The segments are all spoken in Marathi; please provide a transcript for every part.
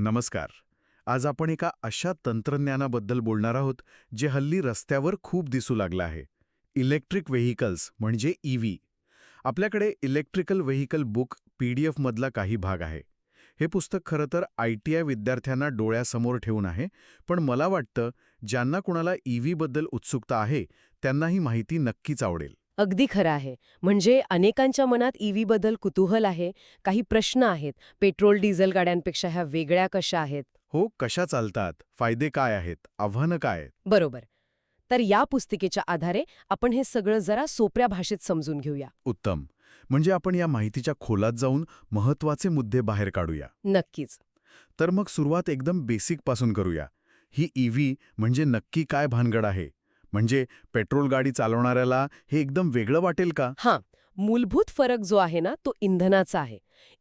नमस्कार. आज आपण एका अशा तंत्रज्ञानाबद्दल बोलणार आहोत जे हल्ली रस्त्यावर खूप दिसू लागलं आहे. इलेक्ट्रिक व्हेकल्स म्हणजे ईव्ही आपल्याकडे electrical vehicle book P D एफमधला काही भाग आहे. हे पुस्तक खरं तर आय टी आय विद्यार्थ्यांना डोळ्यासमोर ठेवून आहे पण मला वाटतं ज्यांना कुणाला ईव्हीबद्दल उत्सुकता आहे त्यांना ही माहिती नक्कीच आवडेल. अगदी खरं आहे. म्हणजे अनेकांच्या मनात ईव्ही बद्दल कुतूहल आहे काही प्रश्न आहेत पेट्रोल डिझेल गाड्यांपेक्षा ह्या वेगळ्या कशा आहेत? हो कशा चालतात फायदे काय आहेत आव्हानं काय आहेत? बरोबर. तर या पुस्तिकेच्या आधारे आपण हे सगळं जरा सोप्या भाषेत समजून घेऊया. उत्तम. म्हणजे आपण या माहितीच्या खोलात जाऊन महत्त्वाचे मुद्दे बाहेर काढूया. नक्कीच. तर मग सुरुवात एकदम बेसिकपासून करूया. ही ईव्ही म्हणजे नक्की काय भानगड आहे? म्हणजे पेट्रोल गाडी चालवणाऱ्याला हे एकदम वेगळं वाटेल का? हां मूलभूत फरक जो आहे ना तो इंधनाचा आहे.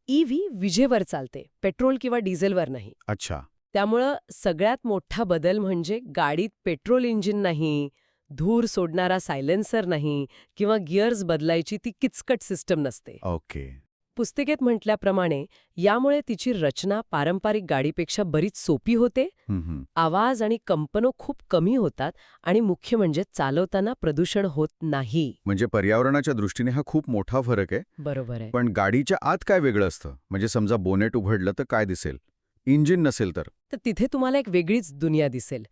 ईव्ही विजेवर चालते पेट्रोल किंवा डिझेलवर नाही. अच्छा. त्यामुळं सगळ्यात मोठा बदल म्हणजे गाडीत पेट्रोल इंजिन नाही धूर सोडणारा सायलेन्सर नाही किंवा गिअर्स बदलायची ती किचकट सिस्टम नसते. ओके. पुस्तिकेत म्हटल्याप्रमाणे यामुळे तिची रचना पारंपरिक गाडीपेक्षा बरीच सोपी होते. आवाज आणि कंपनं खूप कमी होतात आणि मुख्य म्हणजे चालवताना प्रदूषण होत नाही. म्हणजे पर्यावरणाच्या दृष्टीने हा खूप मोठा फरक आहे. बरोबर आहे. पण गाडीच्या आत काय वेगळं असतं? म्हणजे समजा बोनेट उघडलं तर काय दिसेल? इंजिन नसेल तर? तर तिथे तुम्हाला एक वेगळीच दुनिया दिसेल.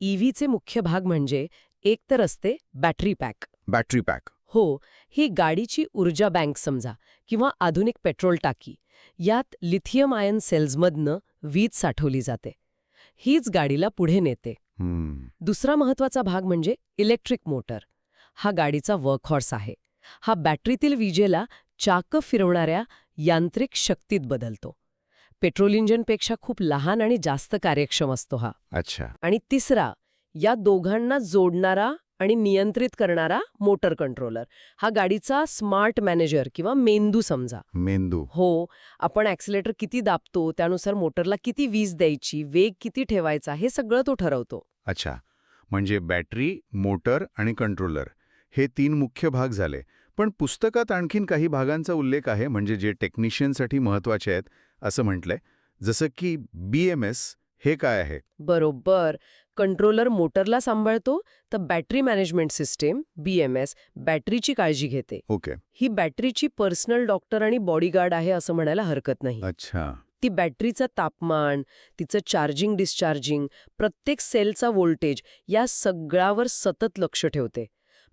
ईव्हीचे मुख्य भाग म्हणजे एक तर असते बॅटरी पॅक. Battery pack. हो ही गाडीची ऊर्जा बँक समजा किंवा आधुनिक पेट्रोल टाकी. यात लिथियम आयन सेल्समधनं वीज साठवली जाते. हीच गाडीला पुढे नेते. दुसरा महत्त्वाचा भाग म्हणजे इलेक्ट्रिक मोटर. हा गाडीचा वर्कहॉर्स आहे. हा बॅटरीतील विजेला चाक फिरवणाऱ्या यांत्रिक शक्तीत बदलतो. पेट्रोल इंजिनपेक्षा खूप लहान आणि जास्त कार्यक्षम असतो हा. अच्छा. आणि तिसरा या दोघांना जोडणारा आणि नियंत्रित करणारा मोटर कंट्रोलर. हा गाडीचा स्मार्ट मॅनेजर किंवा मेंदू समजा. मेंदू. हो आपण ॲक्सिलेटर किती दाबतो त्यानुसार मोटरला किती वीज द्यायची वेग किती ठेवायचा हे सगळं तो ठरवतो. अच्छा. म्हणजे बॅटरी मोटर आणि कंट्रोलर हे तीन मुख्य भाग झाले. पण पुस्तकात आणखीन काही भागांचा उल्लेख आहे म्हणजे जे टेक्निशियनसाठी महत्त्वाचे आहेत असं म्हटलंय. जसं की बी एम एस हे काय आहे? बरोबर. कंट्रोलर मोटरला सांभाळतो तर बॅटरी मॅनेजमेंट सिस्टीम बीएमएस बॅटरीची काळजी घेते. ओके. ही बॅटरीची पर्सनल डॉक्टर आणि बॉडीगार्ड आहे असं म्हणायला हरकत नाही. अच्छा. ती बॅटरीचं तापमान तिचं चार्जिंग डिस्चार्जिंग प्रत्येक सेलचा व्होल्टेज या सगळ्यावर सतत लक्ष ठेवते.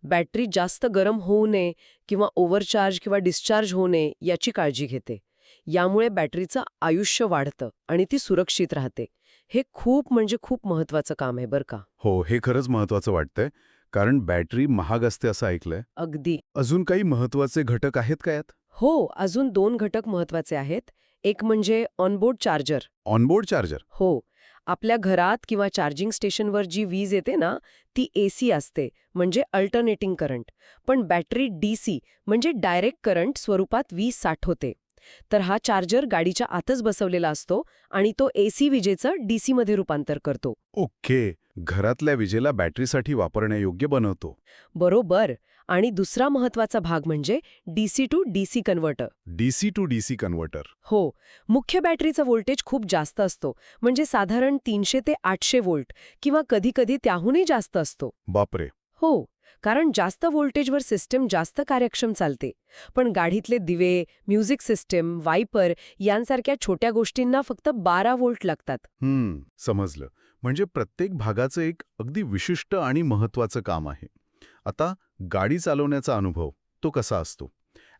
बॅटरी जास्त गरम होऊ नये किंवा ओव्हरचार्ज किंवा डिस्चार्ज होऊ नये याची काळजी घेते. यामुळे बॅटरीचं आयुष्य वाढतं आणि ती सुरक्षित राहते. हे खूप म्हणजे खूप महत्वाचं काम आहे बरं का. हो हे खरंच महत्वाचं वाटतंय. कारण बॅटरी महाग असते असं ऐकलंय. अगदी. अजून काही महत्त्वाचे घटक आहेत का यात? हो अजून दोन घटक महत्त्वाचे आहेत. एक म्हणजे ऑनबोर्ड चार्जर ऑनबोर्ड चार्जर हो. आपल्या घरात किंवा चार्जिंग स्टेशनवर जी वीज येते ना ती एसी असते म्हणजे अल्टरनेटिंग करंट पण बॅटरी डीसी म्हणजे डायरेक्ट करंट स्वरूपात वीज साठवते. तर हा चार्जर गाडीच्या आतच बसवलेला असतो आणि तो एसी विजेचं डीसी मध्ये रूपांतर करतो. ओके घरातल्या विजेला बॅटरीसाठी वापरण्यायोग्य बनवतो. बरोबर आणि दुसरा महत्त्वाचा भाग म्हणजे DC to DC converter. DC to DC converter. हो मुख्य बॅटरीचा व्होल्टेज खूप जास्त असतो म्हणजे साधारण तीनशे ते आठशे व्होल्ट किंवा कधीकधी त्याहूनही जास्त असतो. बापरे! हो कारण जास्त व्होल्टेजवर सिस्टम जास्त कार्यक्षम चालते. पण गाडीतले दिवे म्युझिक सिस्टम वायपर यांसारख्या छोट्या गोष्टींना फक्त बारा व्होल्ट लागतात. हम्म समजलं. म्हणजे प्रत्येक भागाचं एक अगदी विशिष्ट आणि महत्वाचं काम आहे. आता गाडी चालवण्याचा अनुभव तो कसा असतो?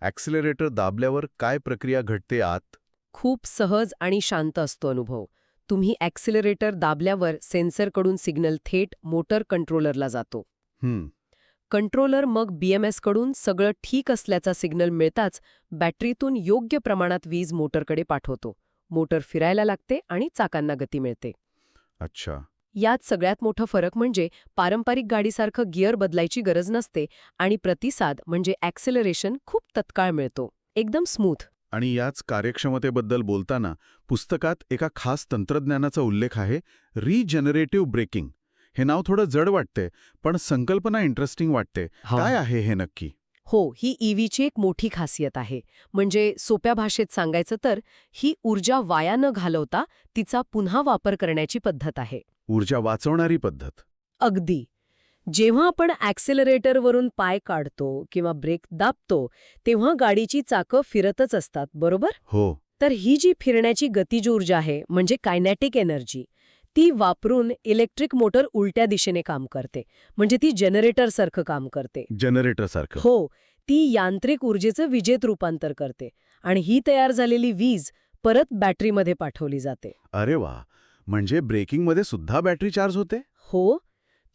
ॲक्सिलरेटर दाबल्यावर काय प्रक्रिया घडते आत? खूप सहज आणि शांत असतो अनुभव. तुम्ही ॲक्सिलरेटर दाबल्यावर सेन्सरकडून सिग्नल थेट मोटर कंट्रोलरला जातो. कंट्रोलर मग बीएमएसकडून सगळं ठीक असल्याचा सिग्नल मिळताच बॅटरीतून योग्य प्रमाणात वीज मोटरकडे पाठवतो. मोटर फिरायला लागते आणि चाकांना गती मिळते. अच्छा. यात सगळ्यात मोठा फरक म्हणजे पारंपरिक गाडीसारखं गिअर बदलायची गरज नसते आणि प्रतिसाद म्हणजे ॲक्सेलरेशन खूप तत्काळ मिळतो. एकदम स्मूथ. आणि याच कार्यक्षमतेबद्दल बोलताना पुस्तकात एका खास तंत्रज्ञानाचा उल्लेख आहे रिजनरेटिव्ह ब्रेकिंग. हे नाव थोडं जड वाटते पण संकल्पना इंटरेस्टिंग वाटते. काय आहे हे नक्की? हो ही ईव्हीची एक मोठी खासियत आहे. म्हणजे सोप्या भाषेत सांगायचं तर ही ऊर्जा वाया न घालवता तिचा पुन्हा वापर करण्याची पद्धत आहे. ऊर्जा वाचवणारी पद्धत. अगदी. जेव्हा आपण ॲक्सेलरेटरवरून पाय काढतो किंवा ब्रेक दाबतो तेव्हा गाडीची चाकं फिरतच असतात बरोबर? हो. तर ही जी फिरण्याची गतिज ऊर्जा आहे म्हणजे कायनॅटिक एनर्जी ती वापरून इलेक्ट्रिक मोटर उलट्या दिशेने काम करते. म्हणजे ती जनरेटरसारखं काम करते. जनरेटर सारखं. हो ती यांत्रिक ऊर्जेचं विजेत रूपांतर करते. आणि ही तयार झालेली वीज परत बॅटरीमध्ये पाठवली जाते. अरे वा! म्हणजे ब्रेकिंगमध्ये सुद्धा बॅटरी चार्ज होते? हो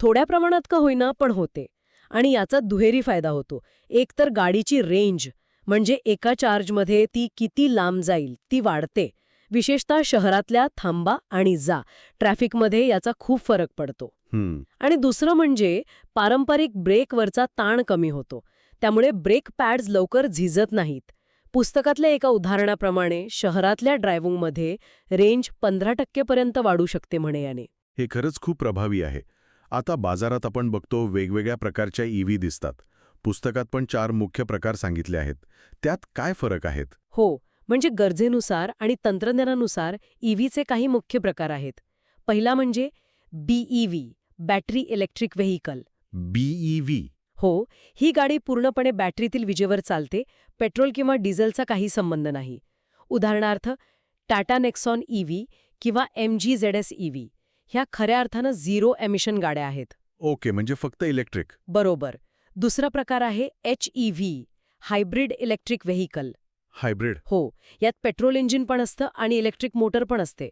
थोड्या प्रमाणात का होईना पण होते. आणि याचा दुहेरी फायदा होतो. एक तर गाडीची रेंज म्हणजे एका चार्जमध्ये ती किती लांब जाईल ती वाढते. विशेषतः शहरातल्या थांबा आणि जा. ट्रॅफिकमध्ये याचा खूप फरक पडतो. आणि दुसरं म्हणजे पारंपरिक ब्रेकवरचा ताण कमी होतो. त्यामुळे ब्रेक पॅड्स लवकर झिजत नाहीत. पुस्तकातल्या एका उदाहरणाप्रमाणे शहरातल्या ड्रायव्हिंगमध्ये रेंज पंधरा टक्केपर्यंत वाढू शकते म्हणे याने. हे खरंच खूप प्रभावी आहे. आता बाजारात आपण बघतो वेगवेगळ्या प्रकारच्या ईव्ही दिसतात. पुस्तकात पण चार मुख्य प्रकार सांगितले आहेत. त्यात काय फरक आहेत? हो म्हणजे गरजेनुसार आणि तंत्रज्ञानानुसार ईव्हीचे काही मुख्य प्रकार आहेत. पहिला म्हणजे BEV battery electric vehicle BEV हो ही गाडी पूर्णपणे बॅटरीतील विजेवर चालते पेट्रोल किंवा डिझेलचा काही संबंध नाही. उदाहरणार्थ टाटा नेक्सॉन ईव्ही किंवा M G Z S EV ह्या खऱ्या अर्थानं झिरो एमिशन गाड्या आहेत. ओके म्हणजे फक्त इलेक्ट्रिक. बरोबर. दुसरा प्रकार आहे H E V hybrid electric vehicle hybrid. हो यात पेट्रोल इंजिन पण असतं आणि इलेक्ट्रिक मोटर पण असते.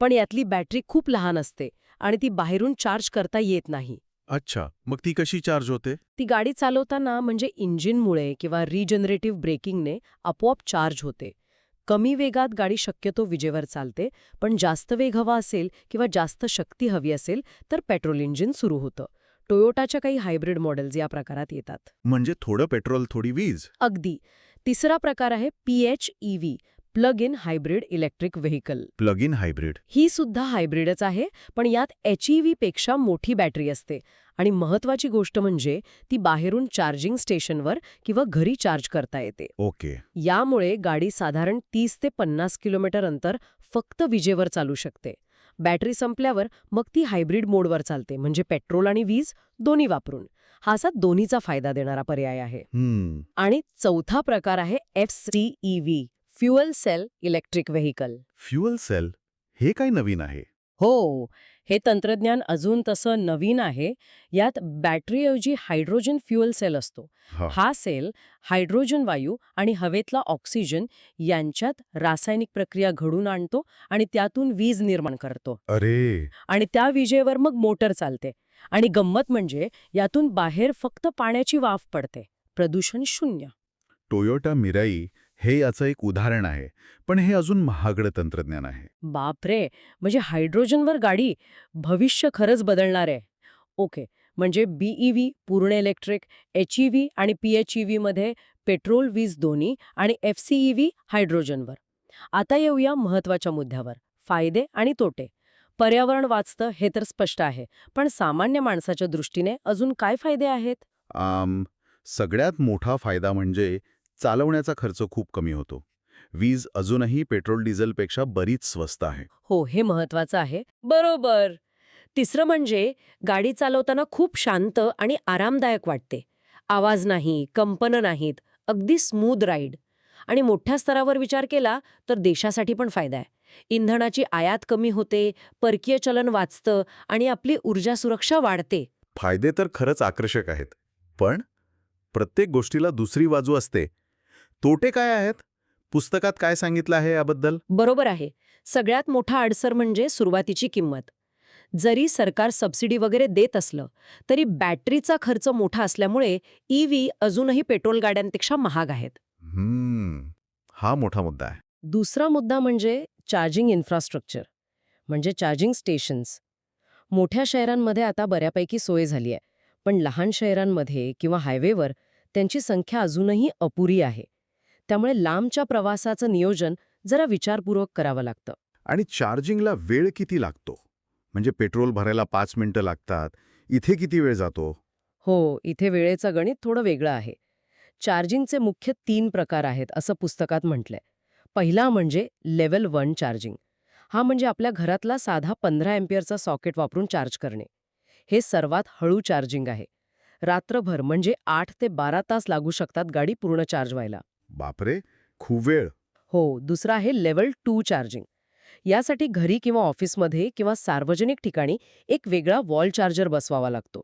पण यातली बॅटरी खूप लहान असते आणि ती बाहेरून चार्ज करता येत नाही. अच्छा मग ती कशी चार्ज होते? ती गाडी चालवताना म्हणजे इंजिनमुळे किंवा रिजनरेटिव्ह ब्रेकिंगने आपोआप चार्ज होते. कमी वेगात गाडी शक्यतो विजेवर चालते पण जास्त वेग हवा असेल किंवा जास्त शक्ती हवी असेल तर पेट्रोल इंजिन सुरू होतं. टोयोटाच्या काही हायब्रिड मॉडेल्स या प्रकारात येतात. म्हणजे थोडं पेट्रोल थोडी वीज. अगदी. तिसरा प्रकार आहे PHEV plug in hybrid electric vehicle plug in hybrid. ही सुद्धा हायब्रिडच आहे पण यात एच पेक्षा मोठी बॅटरी असते. आणि महत्वाची गोष्ट म्हणजे ती बाहेरून चार्जिंग स्टेशनवर किंवा घरी चार्ज करता येते. ओके. यामुळे गाडी साधारण 30 ते पन्नास किलोमीटर अंतर फक्त विजेवर चालू शकते. बॅटरी संपल्यावर मग ती हायब्रिड मोडवर चालते म्हणजे पेट्रोल आणि वीज दोन्ही वापरून. हा असा दोन्हीचा फायदा देणारा पर्याय आहे. आणि चौथा प्रकार आहे F CEV fuel cell electric vehicle fuel cell हे काय नवीन आहे? हो हे तंत्रज्ञान अजून तसं नवीन आहे. यात बॅटरीऐवजी हायड्रोजन फ्युअल सेल असतो. हा सेल हायड्रोजन वायू आणि हवेतला ऑक्सिजन यांच्यात रासायनिक प्रक्रिया घडून आणतो आणि त्यातून वीज निर्माण करतो. अरे! आणि त्या विजेवर मग मोटर चालते. आणि गंमत म्हणजे यातून बाहेर फक्त पाण्याची वाफ पडते. प्रदूषण शून्य. टोयोटा मिराई हे याचं एक उदाहरण आहे पण हे अजून महागडं तंत्रज्ञान आहे. बापरे! म्हणजे हायड्रोजनवर गाडी भविष्य खरंच बदलणार आहे. ओके म्हणजे बीईव्ही पूर्ण इलेक्ट्रिक एचईव्ही आणि पीएचईव्ही मध्ये पेट्रोल वीज दोन्ही आणि एफसीईव्ही हायड्रोजनवर. आता येऊया महत्त्वाच्या मुद्द्यावर फायदे आणि तोटे. पर्यावरण वाचतं हे तर स्पष्ट आहे. पण सामान्य माणसाच्या दृष्टीने अजून काय फायदे आहेत? आम, सगळ्यात मोठा फायदा म्हणजे चालवण्याचा खर्च खूप कमी होतो. वीज अजूनही पेट्रोल डिझेलपेक्षा बरीच स्वस्त आहे. हो हे महत्वाचं आहे. बरोबर. तिसरं म्हणजे गाडी चालवताना खूप शांत आणि आरामदायक वाटते. आवाज नाही कंपनं नाहीत अगदी स्मूथ राईड. आणि मोठ्या स्तरावर विचार केला तर देशासाठी पण फायदा आहे. इंधनाची आयात कमी होते परकीय चलन वाचतं आणि आपली ऊर्जा सुरक्षा वाढते. फायदे तर खरंच आकर्षक आहेत पण प्रत्येक गोष्टीला दुसरी बाजू असते. तोटे काय आहेत? पुस्तकात काय सांगितलं आहे याबद्दल? बरोबर आहे. सगळ्यात मोठा अडसर म्हणजे सुरुवातीची किंमत. जरी सरकार सबसिडी वगैरे देत असलं तरी बॅटरीचा खर्च मोठा असल्यामुळे ईव्ही अजूनही पेट्रोल गाड्यांपेक्षा महाग आहेत. हा मोठा मुद्दा आहे. दुसरा मुद्दा म्हणजे चार्जिंग इन्फ्रास्ट्रक्चर म्हणजे चार्जिंग स्टेशन्स. मोठ्या शहरांमध्ये आता बऱ्यापैकी सोय झाली आहे पण लहान शहरांमध्ये किंवा हायवेवर त्यांची संख्या अजूनही अपुरी आहे. त्यामुळे लांबच्या प्रवासाचं नियोजन जरा विचारपूर्वक करावं लागतं. आणि चार्जिंगला वेळ किती लागतो? म्हणजे पेट्रोल भरायला पाच मिनिटं लागतात इथे किती वेळ जातो? हो इथे वेळेचं गणित थोडं वेगळं आहे. चार्जिंगचे मुख्य तीन प्रकार आहेत असं पुस्तकात म्हटलंय. पहिला म्हणजे लेव्हल वन चार्जिंग. हा म्हणजे आपल्या घरातला साधा पंधरा एम्पियरचा सॉकेट वापरून चार्ज करणे. हे सर्वात हळू चार्जिंग आहे. रात्रभर म्हणजे आठ ते बारा तास लागू शकतात गाडी पूर्ण चार्ज व्हायला. बापरे! खूप वेळ. हो दुसरं आहे लेव्हल टू चार्जिंग. यासाठी घरी किंवा ऑफिसमध्ये किंवा सार्वजनिक ठिकाणी एक वेगळा वॉल चार्जर बसवावा लागतो.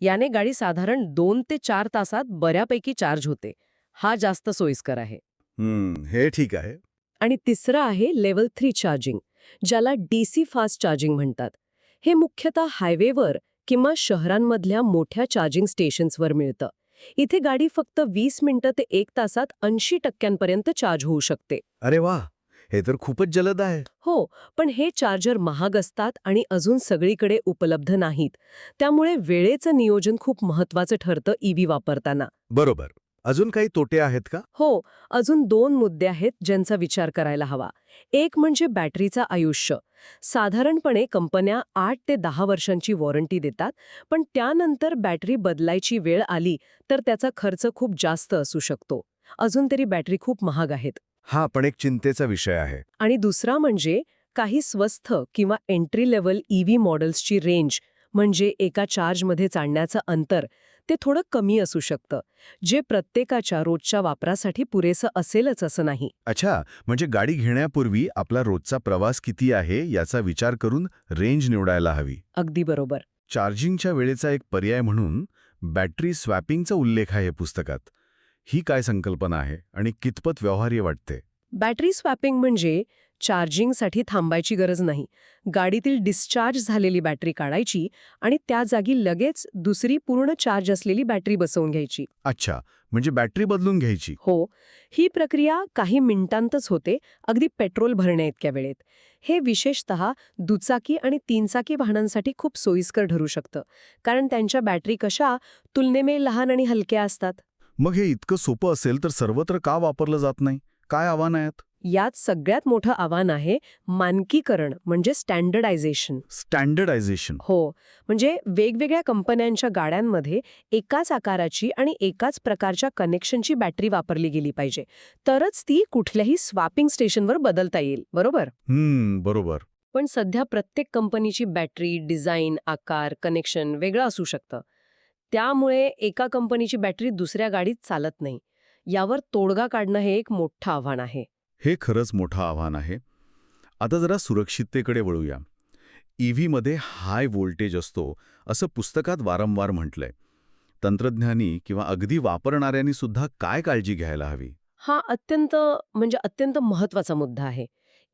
याने गाडी साधारण दोन ते चार तासात बऱ्यापैकी चार्ज होते. हा जास्त सोयीस्कर आहे. हे ठीक आहे. आणि तिसरं आहे लेव्हल थ्री चार्जिंग ज्याला डीसी फास्ट चार्जिंग म्हणतात. हे मुख्यतः हायवेवर किंवा शहरांमधल्या मोठ्या चार्जिंग स्टेशन्सवर मिळतं. इथे गाडी फक्त वीस मिनिटं ते एक तासात ऐंशी टक्क्यांपर्यंत चार्ज होऊ शकते. अरे वा! हे तर खूपच जलद आहे. हो पण हे चार्जर महाग असतात आणि अजून सगळीकडे उपलब्ध नाहीत. त्यामुळे वेळेचं नियोजन खूप महत्वाचं ठरतं ईव्ही वापरताना. बरोबर. अजून काही तोटे आहेत का? हो अजून दोन मुद्दे आहेत ज्यांचा विचार करायला हवा. एक म्हणजे बॅटरीचं आयुष्य. साधारणपणे कंपन्या आठ ते दहा वर्षांची वॉरंटी देतात पण त्यानंतर बॅटरी बदलायची वेळ आली तर त्याचा खर्च खूप जास्त असू शकतो. अजून तरी बॅटरी खूप महाग आहेत. हा पण एक चिंतेचा विषय आहे. आणि दुसरा म्हणजे काही स्वस्त किंवा एंट्री लेवल ईव्ही मॉडेल्सची रेंज म्हणजे एका चार्जमध्ये चालण्याचं अंतर ते थोडं कमी असू शकतं. जे प्रत्येकाच्या रोजच्या वापरासाठी पुरेसं असेलच असं नाही. अच्छा म्हणजे गाडी घेण्यापूर्वी आपला रोजचा प्रवास किती आहे याचा विचार करून रेंज निवडायला हवी. अगदी बरोबर. चार्जिंगच्या वेळेचा एक पर्याय म्हणून बॅटरी स्वॅपिंगचा उल्लेख आहे पुस्तकात. ही काय संकल्पना आहे आणि कितपत व्यवहार्य वाटते? बॅटरी स्वॅपिंग म्हणजे चार्जिंगसाठी थांबायची गरज नाही. गाडीतील डिस्चार्ज झालेली बॅटरी काढायची आणि त्या जागी लगेच दुसरी पूर्ण चार्ज असलेली बॅटरी बसवून घ्यायची. अच्छा म्हणजे बॅटरी बदलून घ्यायची. हो ही प्रक्रिया काही मिनिटांतच होते अगदी पेट्रोल भरण्या इतक्या वेळेत. हे विशेषतः दुचाकी आणि तीनचाकी वाहनांसाठी खूप सोयीस्कर ठरू शकतं कारण त्यांच्या बॅटरी कशा तुलनेने लहान आणि हलक्या असतात. मग हे इतकं सोपं असेल तर सर्वत्र का वापरलं जात नाही? काय आव्हान आहेत यात सगळ्यात मोठं आव्हान आहे मानकीकरण म्हणजे स्टँडर्डायझेशन. स्टँडर्डायझेशन. हो म्हणजे वेगवेगळ्या कंपन्यांच्या गाड्यांमध्ये एकाच आकाराची आणि एकाच प्रकारच्या कनेक्शनची बॅटरी वापरली गेली पाहिजे. तरच ती कुठल्याही स्वॅपिंग स्टेशनवर बदलता येईल बरोबर? बरोबर. पण सध्या प्रत्येक कंपनीची बॅटरी डिझाईन आकार कनेक्शन वेगळं असू शकतं. त्यामुळे एका कंपनीची बॅटरी दुसऱ्या गाडीत चालत नाही. यावर तोडगा काढणं हे एक मोठं आव्हान आहे. हे खरंच मोठं आव्हान आहे. आता जरा सुरक्षिततेकडे वळूया. ईव्हीमध्ये हाय व्होल्टेज असतो असं पुस्तकात वारंवार म्हटलंय. तंत्रज्ञानी किंवा अगदी वापरणाऱ्यांनी सुद्धा काय काळजी घ्यायला हवी? हा अत्यंत म्हणजे अत्यंत महत्त्वाचा मुद्दा आहे.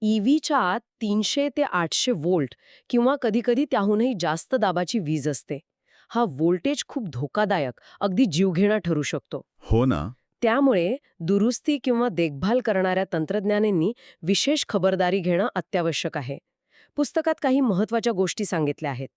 ईव्हीच्या आत तीनशे ते आठशे वोल्ट किंवा कधीकधी त्याहूनही जास्त दाबाची वीज असते. हा व्होल्टेज खूप धोकादायक अगदी जीवघेणा ठरू शकतो. हो ना. त्यामुळे दुरुस्ती किंवा देखभाल करणाऱ्या तंत्रज्ञानींनी विशेष खबरदारी घेणं अत्यावश्यक आहे. पुस्तकात काही महत्त्वाच्या गोष्टी सांगितल्या आहेत.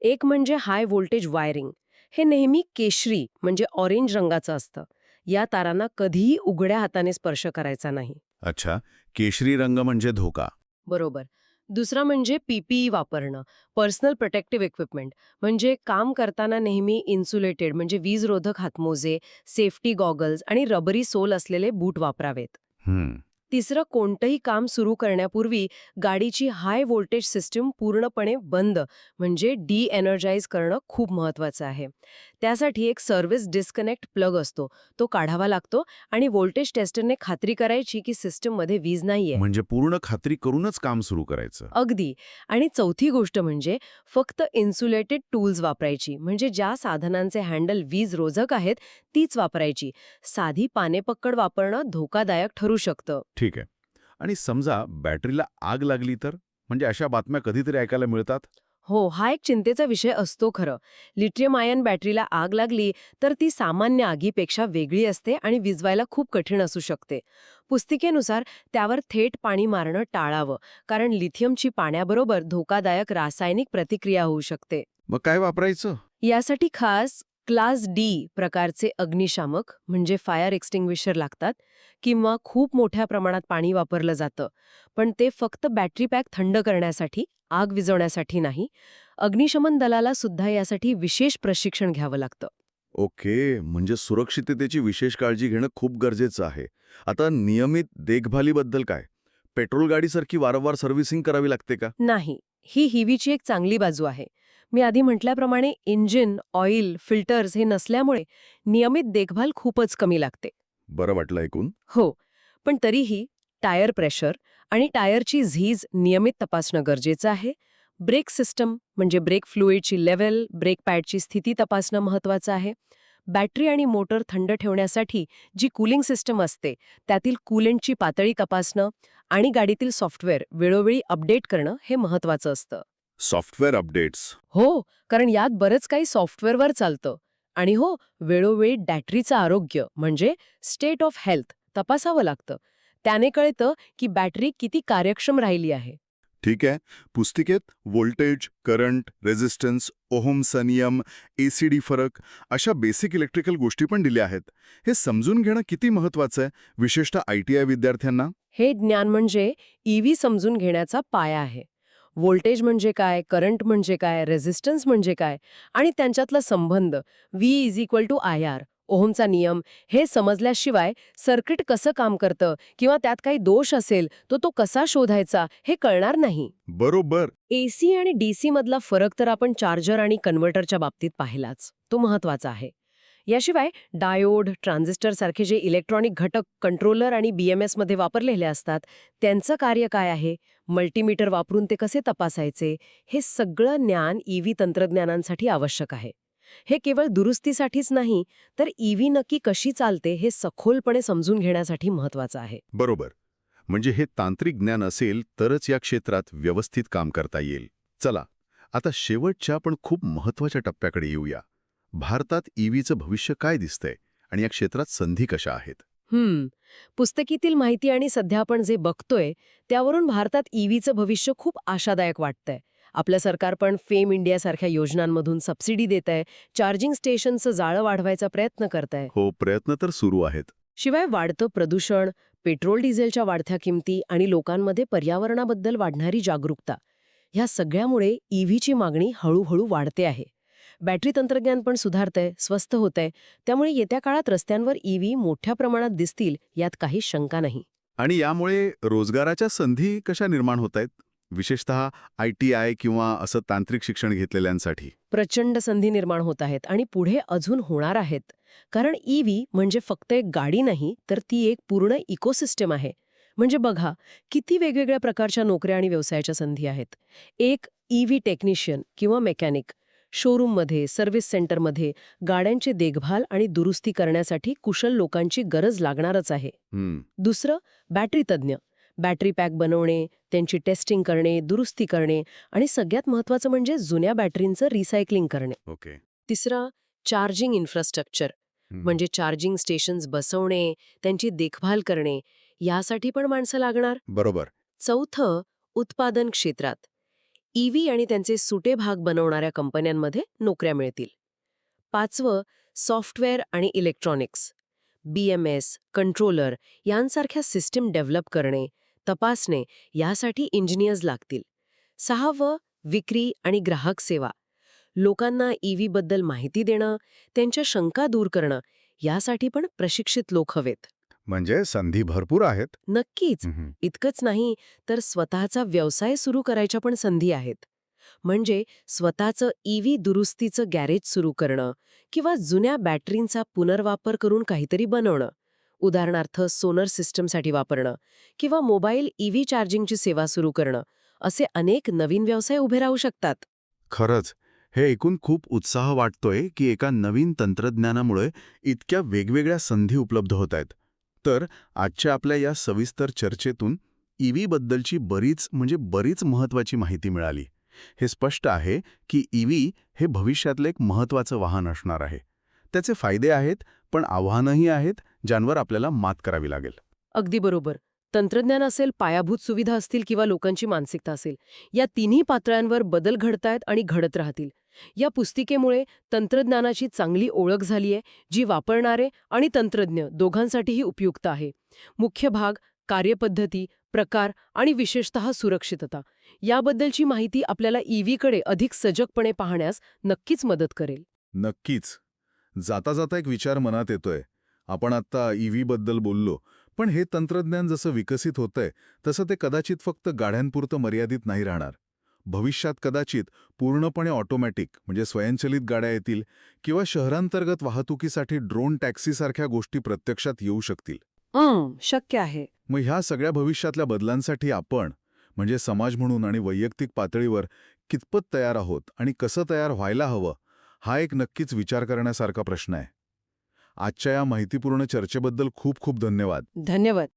एक म्हणजे हाय व्होल्टेज वायरिंग. हे नेहमी केशरी म्हणजे ऑरेंज रंगाचं असतं. या तारांना कधीही उघड्या हाताने स्पर्श करायचा नाही. अच्छा. केशरी रंग म्हणजे धोका. बरोबर. दुसरा म्हणजे पीपीई वापरणं पर्सनल प्रोटेक्टिव्ह इक्विपमेंट. म्हणजे काम करताना नेहमी इन्सुलेटेड म्हणजे वीजरोधक हातमोजे सेफ्टी गॉगल्स आणि रबरी सोल असलेले बूट वापरावेत. तिसरं कोणतंही काम सुरू करण्यापूर्वी गाडीची हाय व्होल्टेज सिस्टीम पूर्णपणे बंद म्हणजे डी एनर्जाइज करणं खूप महत्वाचं आहे. त्यासाठी एक सर्व्हिस डिस्कनेक्ट प्लग असतो. तो काढावा लागतो आणि व्होल्टेज टेस्टरने खात्री करायची की सिस्टममध्ये वीज नाहीये. म्हणजे पूर्ण खात्री करूनच काम सुरू करायचं. अगदी. आणि चौथी गोष्ट म्हणजे फक्त इन्सुलेटेड टूल्स वापरायची. म्हणजे ज्या साधनांचे हँडल वीज रोधक आहेत तीच वापरायची. साधी पानेपक्कड वापरणं धोकादायक ठरू शकतं. ठीक आहे. आणि समजा बॅटरीला आग लागली तर? म्हणजे अशा बातम्या कधीतरी ऐकायला मिळतात? हो हा एक चिंतेचा विषय असतो खरं. लिथियम आयन बॅटरीला आग लागली तर ती सामान्य आगीपेक्षा वेगळी असते आणि विझवायला खूप कठीण असू शकते. पुस्तिकेनुसार त्यावर थेट पाणी मारणं टाळावं कारण लिथियमची पाण्याबरोबर धोकादायक रासायनिक प्रतिक्रिया होऊ शकते. मग काय वापरायचं? यासाठी खास क्लास डी प्रकारचे अग्निशामक म्हणजे फायर एक्स्टिंग्विशर लागतात किंवा खूप मोठ्या प्रमाणात पाणी वापरलं जातं. पण ते फक्त बॅटरी पॅक थंड करण्यासाठी आग विझवण्यासाठी नाही. अग्निशमन दलाला सुद्धा यासाठी विशेष प्रशिक्षण घ्यावं लागतं. ओके म्हणजे सुरक्षिततेची विशेष काळजी घेणं खूप गरजेचं आहे. आता नियमित देखभालीबद्दल काय? पेट्रोल गाडीसारखी वारंवार सर्व्हिसिंग करावी लागते का? नाही ही हिवीची एक चांगली बाजू आहे. मी आधी म्हटल्याप्रमाणे इंजिन ऑइल फिल्टर्स हे नसल्यामुळे नियमित देखभाल खूपच कमी लागते. बरं वाटलं ऐकून. हो पण तरीही टायर प्रेशर आणि टायरची झीज नियमित तपासणं गरजेचं आहे. ब्रेक सिस्टम म्हणजे ब्रेक फ्लुईडची लेव्हल ब्रेक पॅडची स्थिती तपासणं महत्वाचं आहे. बॅटरी आणि मोटर थंड ठेवण्यासाठी जी कूलिंग सिस्टम असते त्यातील कूलंटची पातळी तपासणं आणि गाडीतील सॉफ्टवेअर वेळोवेळी अपडेट करणं हे महत्वाचं असतं. Software updates. हो कारण यात बरंच काही सॉफ्टवेअरवर चालतं. आणि हो वेळोवेळी बॅटरीचं आरोग्य म्हणजे स्टेट ऑफ हेल्थ तपासावं लागतं. त्याने कळतं की बॅटरी किती कार्यक्षम राहिली आहे. ठीक आहे. पुस्तिकेत व्होल्टेज करंट रेझिस्टन्स ओहोमचा नियम एसीडी फरक अशा बेसिक इलेक्ट्रिकल गोष्टी पण दिल्या आहेत. हे समजून घेणं किती महत्वाचं आहे विशेषतः आय टी आय विद्यार्थ्यांना? हे ज्ञान म्हणजे ईव्ही समजून घेण्याचा पाया आहे. व्होल्टेज म्हणजे काय करंट म्हणजे काय रेझिस्टन्स म्हणजे काय आणि त्यांच्यातला संबंध V is equal to I R ओहमचा नियम हे समजल्याशिवाय सर्किट कसं काम करतं किंवा त्यात काही दोष असेल तर तो कसा शोधायचा हे कळणार नाही. बरोबर. एसी आणि डीसी मधला फरक तर आपण चार्जर आणि कन्व्हर्टरच्या बाबतीत पाहिलाच तो महत्त्वाचा आहे. याशिवाय डायोड ट्रान्झिस्टरसारखे जे इलेक्ट्रॉनिक घटक कंट्रोलर आणि बी एममध्ये वापरलेले असतात त्यांचं कार्य काय आहे? मल्टीमीटर वापरून ते कसे तपासायचे? हे सगळं ज्ञान ईव्ही तंत्रज्ञानांसाठी आवश्यक आहे. हे केवळ दुरुस्तीसाठीच नाही तर ईव्ही नक्की कशी चालते हे सखोलपणे समजून घेण्यासाठी महत्वाचं आहे. बरोबर. म्हणजे हे तांत्रिक ज्ञान असेल तरच या क्षेत्रात व्यवस्थित काम करता येईल. चला आता शेवटच्या पण खूप महत्त्वाच्या टप्प्याकडे येऊया. भारतात ईव्हीचं भविष्य काय दिसतंय आणि या क्षेत्रात संधी कशा आहेत? हम्म. पुस्तकीतील माहिती आणि सध्या आपण जे बघतोय त्यावरून भारतात ईव्हीचं भविष्य खूप आशादायक वाटतंय. आपलं सरकार पण फेम इंडियासारख्या योजनांमधून सबसिडी देत आहे चार्जिंग स्टेशनचं जाळं वाढवायचा प्रयत्न करत आहे हो प्रयत्न तर सुरू आहेत. शिवाय वाढतं प्रदूषण पेट्रोल डिझेलच्या वाढत्या किमती आणि लोकांमध्ये पर्यावरणाबद्दल वाढणारी जागरूकता ह्या सगळ्यामुळे ईव्हीची मागणी हळूहळू वाढते आहे. बॅटरी तंत्रज्ञान पण सुधारतंय स्वस्त होतंय. त्यामुळे येत्या काळात रस्त्यांवर ईव्ही मोठ्या प्रमाणात दिसतील यात काही शंका नाही. आणि यामुळे रोजगाराच्या संधी कशा निर्माण होत आहेत विशेषतः आय टी आय किंवा असं तांत्रिक शिक्षण घेतलेल्यांसाठी. प्रचंड संधी निर्माण होत आहेत आणि पुढे अजून होणार आहेत. कारण ईव्ही म्हणजे फक्त एक गाडी नाही तर ती एक पूर्ण इकोसिस्टम आहे. म्हणजे बघा किती वेगवेगळ्या प्रकारच्या नोकऱ्या आणि व्यवसायाच्या संधी आहेत. एक ईव्ही टेक्निशियन किंवा मेकॅनिक शोरूममध्ये सर्व्हिस सेंटरमध्ये गाड्यांची देखभाल आणि दुरुस्ती करण्यासाठी कुशल लोकांची गरज लागणारच आहे. दुसरं बॅटरी तज्ज्ञ. बॅटरी पॅक बनवणे त्यांची टेस्टिंग करणे दुरुस्ती करणे आणि सगळ्यात महत्त्वाचं म्हणजे जुन्या बॅटरींचं रिसायकलिंग करणे. ओके. तिसरं चार्जिंग इन्फ्रास्ट्रक्चर. म्हणजे चार्जिंग स्टेशन्स बसवणे त्यांची देखभाल करणे यासाठी पण माणसं लागणार. बरोबर. चौथं उत्पादन क्षेत्रात. ईव्ही आणि त्यांचे सुटे भाग बनवणाऱ्या कंपन्यांमध्ये नोकऱ्या मिळतील. पाचवं सॉफ्टवेअर आणि इलेक्ट्रॉनिक्स. बीएमएस कंट्रोलर यांसारख्या सिस्टीम डेव्हलप करणे तपासणे यासाठी इंजिनियर्स लागतील. सहावं विक्री आणि ग्राहक सेवा. लोकांना ईव्हीबद्दल माहिती देणं त्यांच्या शंका दूर करणं यासाठी पण प्रशिक्षित लोक हवेत. म्हणजे संधी भरपूर आहेत. नक्कीच. इतकंच नाही तर स्वतःचा व्यवसाय सुरू करायच्या पण संधी आहेत. म्हणजे स्वतःचं ईव्ही दुरुस्तीचं गॅरेज सुरू करणं किंवा जुन्या बॅटरींचा पुनर्वापर करून काहीतरी बनवणं. उदाहरणार्थ सोलर सिस्टमसाठी वापरणं किंवा मोबाईल ईव्ही चार्जिंगची सेवा सुरू करणं असे अनेक नवीन व्यवसाय उभे राहू शकतात. खरंच हे ऐकून खूप उत्साह वाटतोय की एका नवीन तंत्रज्ञानामुळे इतक्या वेगवेगळ्या संधी उपलब्ध होत आहेत. तर आजच्या आपल्या या सविस्तर चर्चेतून ईव्ही बद्दलची बरीच म्हणजे बरीच महत्वाची माहिती मिळाली. हे स्पष्ट आहे की ईव्ही हे भविष्यातलं एक महत्वाचं वाहन असणार आहे. त्याचे फायदे आहेत पण आव्हानंही आहेत ज्यांवर आपल्याला मात करावी लागेल. अगदी बरोबर. तंत्रज्ञान असेल पायाभूत सुविधा असतील किंवा लोकांची मानसिकता असेल या तिन्ही पातळ्यांवर बदल घडतायत आणि घडत राहतील. या पुस्तिकेमुळे तंत्रज्ञानाची चांगली ओळख झालीय जी वापरणारे आणि तंत्रज्ञ दोघांसाठीही उपयुक्त आहे. मुख्य भाग कार्यपद्धती प्रकार आणि विशेषतः सुरक्षितता. याबद्दलची माहिती आपल्याला ईव्हीकडे अधिक सजगपणे पाहण्यास नक्कीच मदत करेल. नक्कीच. जाता जाता एक विचार मनात येतोय. आपण आत्ता ईव्हीबद्दल बोललो पण हे तंत्रज्ञान जसं विकसित होतंय तसं ते कदाचित फक्त गाड्यांपुरतं मर्यादित नाही राहणार. भविष्यात कदाचित पूर्णपणे ऑटोमॅटिक म्हणजे स्वयंचलित गाड्या येतील किंवा शहरांतर्गत वाहतुकीसाठी ड्रोन टॅक्सीसारख्या गोष्टी प्रत्यक्षात येऊ शकतील. शक्य आहे. मग ह्या सगळ्या भविष्यातल्या बदलांसाठी आपण म्हणजे समाज म्हणून आणि वैयक्तिक पातळीवर कितपत तयार आहोत आणि कसं तयार व्हायला हवं हा एक नक्कीच विचार करण्यासारखा प्रश्न आहे. आजच्या या माहितीपूर्ण चर्चेबद्दल खूप खूप धन्यवाद. धन्यवाद.